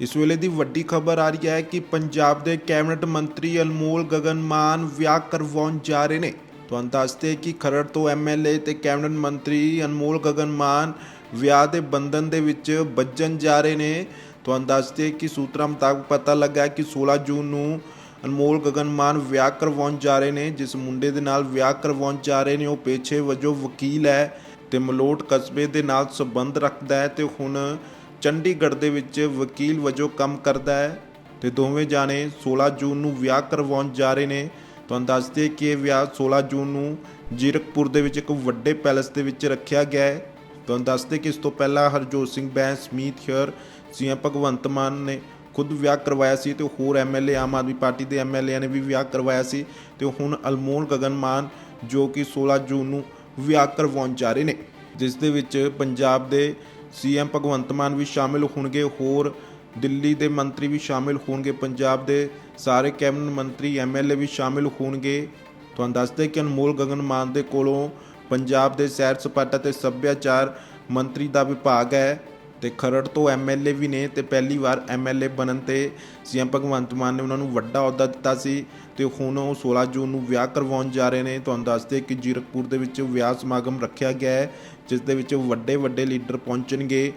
ਇਸ ਵੇਲੇ ਦੀ ਵੱਡੀ ਖਬਰ ਆ ਰਹੀ ਹੈ ਕਿ ਪੰਜਾਬ ਦੇ ਕੈਬਨਿਟ ਮੰਤਰੀ ਅਨਮੋਲ ਗਗਨ ਮਾਨ ਵਿਆਹ ਕਰਵਾਉਣ ਜਾ ਰਹੇ ਨੇ। ਤੁਹਾਨੂੰ ਦੱਸਦੇ ਕਿ ਖਰੜ ਤੋਂ ਐਮਐਲਏ ਤੇ ਕੈਬਨਿਟ ਮੰਤਰੀ ਅਨਮੋਲ ਗਗਨ ਮਾਨ ਵਿਆਹ ਦੇ ਬੰਧਨ ਦੇ ਵਿੱਚ ਵੱਜਣ ਜਾ ਰਹੇ ਨੇ। ਤੁਹਾਨੂੰ ਦੱਸਦੇ ਕਿ ਸੂਤਰਾਂ ਮੁਤਾਬਕ ਪਤਾ ਲੱਗਾ ਕਿ 16 ਜੂਨ ਨੂੰ ਅਨਮੋਲ ਗਗਨ ਮਾਨ ਵਿਆਹ ਕਰਵਾਉਣ ਜਾ ਰਹੇ ਨੇ। ਜਿਸ ਮੁੰਡੇ ਦੇ ਨਾਲ ਵਿਆਹ ਕਰਵਾਉਣ ਜਾ ਰਹੇ ਨੇ, ਉਹ ਪੇਸ਼ੇ ਵਜੋਂ ਵਕੀਲ ਹੈ ਤੇ ਮਲੋਟ ਕਸਬੇ ਦੇ ਨਾਲ ਸੰਬੰਧ ਰੱਖਦਾ ਹੈ ਤੇ ਹੁਣ ਚੰਡੀਗੜ੍ਹ ਦੇ ਵਿੱਚ ਵਕੀਲ ਵਜੋਂ ਕੰਮ ਕਰਦਾ ਹੈ ਤੇ ਦੋਵੇਂ ਜਾਣੇ 16 ਜੂਨ ਨੂੰ ਵਿਆਹ ਕਰਵਾਉਣ ਜਾ ਰਹੇ ਨੇ। ਤੁਹਾਨੂੰ ਦੱਸਦੇ ਕਿ ਇਹ ਵਿਆਹ 16 ਜੂਨ ਨੂੰ ਜੀਰਕਪੁਰ ਦੇ ਵਿੱਚ ਇੱਕ ਵੱਡੇ ਪੈਲੇਸ ਦੇ ਵਿੱਚ ਰੱਖਿਆ ਗਿਆ ਹੈ। ਤੁਹਾਨੂੰ ਦੱਸਦੇ ਕਿ ਇਸ ਤੋਂ ਪਹਿਲਾਂ ਹਰਜੋਤ ਸਿੰਘ ਬੈਂਸ, ਮੀਤ ਹੇਅਰ, ਸੀਐਮ ਭਗਵੰਤ ਮਾਨ ਨੇ ਖੁਦ ਵਿਆਹ ਕਰਵਾਇਆ ਸੀ ਤੇ ਹੋਰ ਐਮਐਲਏ ਆਮ ਆਦਮੀ ਪਾਰਟੀ ਦੇ ਐਮਐਲਏ ਨੇ ਵੀ ਵਿਆਹ ਕਰਵਾਇਆ ਸੀ ਤੇ ਹੁਣ ਅਲਮੋਲ ਗਗਨ ਮਾਨ ਜੋ ਕਿ 16 ਜੂਨ ਨੂੰ ਵਿਆਹ ਕਰਵਾਉਣ ਜਾ ਰਹੇ ਨੇ। ਜਿਸ ਦੇ ਵਿੱਚ ਪੰਜਾਬ ਦੇ ਸੀਐਮ ਭਗਵੰਤ ਮਾਨ ਵੀ ਸ਼ਾਮਿਲ ਹੋਣਗੇ, ਹੋਰ ਦਿੱਲੀ ਦੇ ਮੰਤਰੀ ਵੀ ਸ਼ਾਮਿਲ ਹੋਣਗੇ, ਪੰਜਾਬ ਦੇ ਸਾਰੇ ਕੈਬਨਿਟ ਮੰਤਰੀ ਐਮਐਲਏ ਵੀ ਸ਼ਾਮਿਲ ਹੋਣਗੇ। ਤੁਹਾਨੂੰ ਦੱਸਦੇ ਕਿ ਅਨਮੋਲ ਗਗਨ ਮਾਨ ਦੇ ਕੋਲੋਂ ਪੰਜਾਬ ਦੇ ਸੈਰ ਸਪਾਟਾ ਤੇ ਸੱਭਿਆਚਾਰ ਮੰਤਰੀ ਦਾ ਵਿਭਾਗ ਹੈ। ਤੇ ਖਰੜ ਤੋਂ ਐਮਐਲਏ ਵੀ ਨੇ ਤੇ ਪਹਿਲੀ ਵਾਰ ਐਮਐਲਏ ਬਣਨ ਤੇ ਸੀਐਮ ਭਗਵੰਤ ਮਾਨ ਨੇ ਉਹਨਾਂ ਨੂੰ ਵੱਡਾ ਅਹੁਦਾ ਦਿੱਤਾ ਸੀ ਤੇ ਹੁਣ ਉਹ 16 ਜੂਨ ਨੂੰ ਵਿਆਹ ਕਰਵਾਉਣ ਜਾ ਰਹੇ ਨੇ। ਤੁਹਾਨੂੰ ਦੱਸਦੇ ਕਿ ਜੀਰਕਪੁਰ ਦੇ ਵਿੱਚ ਵਿਆਹ ਸਮਾਗਮ ਰੱਖਿਆ ਗਿਆ ਹੈ, ਜਿਸ ਦੇ ਵਿੱਚ ਵੱਡੇ ਵੱਡੇ ਲੀਡਰ ਪਹੁੰਚਣਗੇ।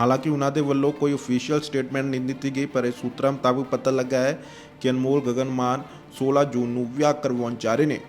ਹਾਲਾਂਕਿ ਉਹਨਾਂ ਦੇ ਵੱਲੋਂ ਕੋਈ ਅਫੀਸ਼ੀਅਲ ਸਟੇਟਮੈਂਟ ਨਹੀਂ ਦਿੱਤੀ ਗਈ, ਪਰ ਇਹ ਸੂਤਰਾਂ ਮੁਤਾਬਕ ਪਤਾ ਲੱਗਾ ਹੈ ਕਿ ਅਨਮੋਲ ਗਗਨ ਮਾਨ 16 ਜੂਨ ਨੂੰ ਵਿਆਹ ਕਰਵਾਉਣ ਜਾ ਰਹੇ ਨੇ।